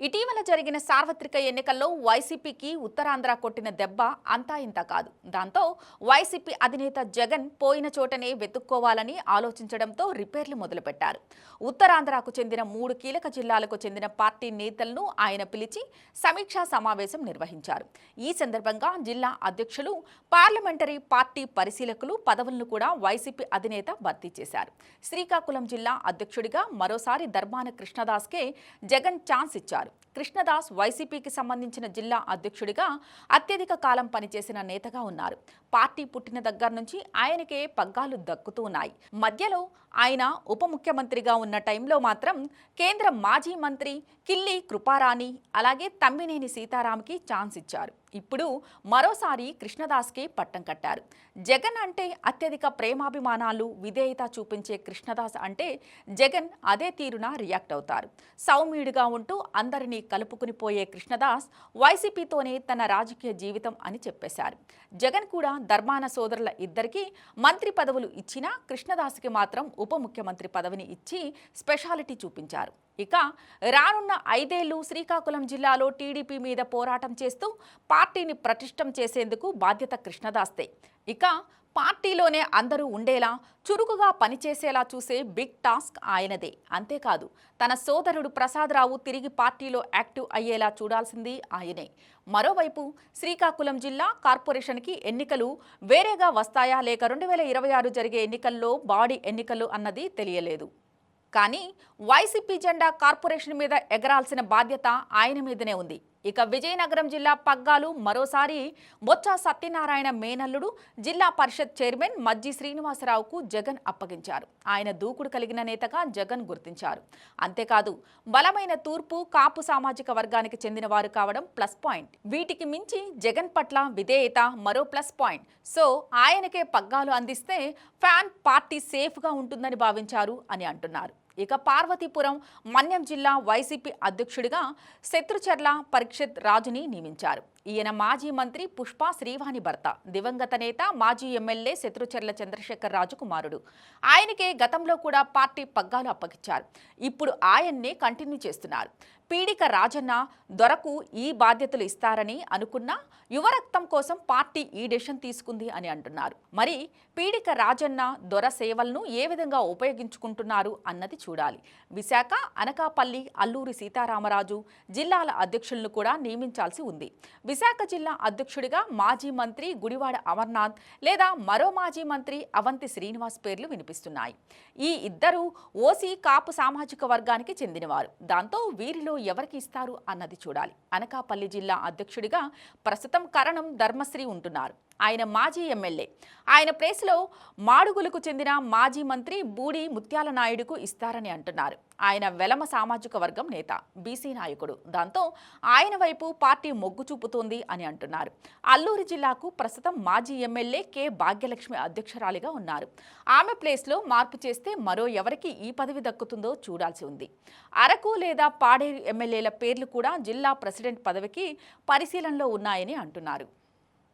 ఇటీవల జరిగిన సార్వత్రిక ఎన్నికల్లో వైసీపీకి ఉత్తరాంధ్ర కొట్టిన దెబ్బ అంతా ఇంత కాదు. దాంతో వైసీపీ అధినేత జగన్ పోయిన చోటనే వెతుక్కోవాలని ఆలోచించడంతో రిపేర్లు మొదలుపెట్టారు. ఉత్తరాంధ్రకు చెందిన మూడు కీలక జిల్లాలకు చెందిన పార్టీ నేతలను ఆయన పిలిచి సమీక్షా సమావేశం నిర్వహించారు. ఈ సందర్భంగా జిల్లా అధ్యక్షులు పార్లమెంటరీ పార్టీ పరిశీలకులు పదవులను కూడా వైసీపీ అధినేత భర్తీ చేశారు. శ్రీకాకుళం జిల్లా అధ్యక్షుడిగా మరోసారి ధర్మాన కృష్ణదాస్కే జగన్ ఛాన్స్ ఇచ్చారు. కృష్ణదాస్ వైసీపీకి సంబంధించిన జిల్లా అధ్యక్షుడిగా అత్యధిక కాలం పనిచేసిన నేతగా ఉన్నారు. పార్టీ పుట్టిన దగ్గర నుంచి ఆయనకే పగ్గాలు దక్కుతూ ఉన్నాయి. మధ్యలో ఆయన ఉప ముఖ్యమంత్రిగా ఉన్న టైంలో మాత్రం కేంద్ర మాజీ మంత్రి కిల్లి కృపారాణి అలాగే తమ్మినేని సీతారాంకి ఛాన్స్ ఇచ్చారు. ఇప్పుడు మరోసారి కృష్ణదాస్కి పట్టం కట్టారు. జగన్ అంటే అత్యధిక ప్రేమాభిమానాలు విధేయత చూపించే కృష్ణదాస్ అంటే జగన్ అదే తీరున రియాక్ట్ అవుతారు. సౌమ్యుడిగా ఉంటూ అందరినీ కలుపుకుని పోయే కృష్ణదాస్ వైసీపీతోనే తన రాజకీయ జీవితం అని చెప్పేశారు. జగన్ కూడా ధర్మాన సోదరుల ఇద్దరికీ మంత్రి పదవులు ఇచ్చినా కృష్ణదాస్కి మాత్రం ఉప ముఖ్యమంత్రి పదవిని ఇచ్చి స్పెషాలిటీ చూపించారు. ఇక రానున్న ఐదేళ్ళు శ్రీకాకుళం జిల్లాలో టీడీపీ మీద పోరాటం చేస్తూ పార్టీని ప్రతిష్టం చేసేందుకు బాధ్యత కృష్ణదాస్తే ఇక పార్టీలోనే అందరూ ఉండేలా చురుకుగా పనిచేసేలా చూసే బిగ్ టాస్క్ ఆయనదే. అంతేకాదు తన సోదరుడు ప్రసాదరావు తిరిగి పార్టీలో యాక్టివ్ అయ్యేలా చూడాల్సింది ఆయనే. మరోవైపు శ్రీకాకుళం జిల్లా కార్పొరేషన్కి ఎన్నికలు వేరేగా వస్తాయా లేక రెండు వేల ఇరవై ఆరు జరిగే ఎన్నికల్లో బాడీ ఎన్నికలు అన్నది తెలియలేదు. కానీ వైసీపీ జెండా కార్పొరేషన్ మీద ఎగరాల్సిన బాధ్యత ఆయన మీదనే ఉంది. ఇక విజయనగరం జిల్లా పగ్గాలు మరోసారి బొత్స సత్యనారాయణ మేనల్లుడు జిల్లా పరిషత్ చైర్మన్ మజ్జి శ్రీనివాసరావుకు జగన్ అప్పగించారు. ఆయన దూకుడు కలిగిన నేతగా జగన్ గుర్తించారు. అంతేకాదు బలమైన తూర్పు కాపు సామాజిక వర్గానికి చెందిన వారు కావడం ప్లస్ పాయింట్. వీటికి మించి జగన్ పట్ల విధేయత మరో ప్లస్ పాయింట్. సో ఆయనకే పగ్గాలు అందిస్తే ఫ్యాన్ పార్టీ సేఫ్గా ఉంటుందని భావించారు అని అంటున్నారు. ఇక పార్వతీపురం మన్యం జిల్లా వైసీపీ అధ్యక్షుడిగా శత్రుచర్ల పరీక్షిత్ రాజుని నియమించారు. ఈయన మాజీ మంత్రి పుష్ప శ్రీవాణి భర్త దివంగత నేత మాజీ ఎమ్మెల్యే శత్రుచర్ల చంద్రశేఖర్ రాజు కుమారుడు. ఆయనకే గతంలో కూడా పార్టీ పగ్గాలు అప్పగించారు. ఇప్పుడు ఆయన్నే కంటిన్యూ చేస్తున్నారు. పీడిక రాజన్న దొరకు ఈ బాధ్యతలు ఇస్తారని అనుకున్నా యువరక్తం కోసం పార్టీ ఈ డెసిషన్ తీసుకుంది అని అంటున్నారు. మరి పీడిక రాజన్న దొర సేవలను ఏ విధంగా ఉపయోగించుకుంటున్నారు అన్నది చూడాలి. విశాఖ అనకాపల్లి అల్లూరి సీతారామరాజు జిల్లాల అధ్యక్షులను కూడా నియమించాల్సి ఉంది. విశాఖ జిల్లా అధ్యక్షుడిగా మాజీ మంత్రి గుడివాడ అమర్నాథ్ లేదా మరో మాజీ మంత్రి అవంతి శ్రీనివాస్ పేర్లు వినిపిస్తున్నాయి. ఈ ఇద్దరు ఓసీ కాపు సామాజిక వర్గానికి చెందినవారు. దాంతో వీరిలో ఎవరికి ఇస్తారు అన్నది చూడాలి. అనకాపల్లి జిల్లా అధ్యక్షుడిగా ప్రస్తుతం కరణం ధర్మశ్రీ ఉంటున్నారు. ఆయన మాజీ ఎమ్మెల్యే. ఆయన ప్లేస్లో మాడుగులకు చెందిన మాజీ మంత్రి బూడి ముత్యాల నాయుడుకు ఇస్తారని అంటున్నారు. ఆయన వెలమ సామాజిక వర్గం నేత బీసీ నాయకుడు. దాంతో ఆయన వైపు పార్టీ మొగ్గు చూపుతోంది అని అంటున్నారు. అల్లూరి జిల్లాకు ప్రస్తుతం మాజీ ఎమ్మెల్యే కె. భాగ్యలక్ష్మి అధ్యక్షురాలిగా ఉన్నారు. ఆమె ప్లేస్లో మార్పు చేస్తే మరో ఎవరికి ఈ పదవి దక్కుతుందో చూడాల్సి ఉంది. అరకు లేదా పాడేరు ఎమ్మెల్యేల పేర్లు కూడా జిల్లా ప్రెసిడెంట్ పదవికి పరిశీలనలో ఉన్నాయని అంటున్నారు.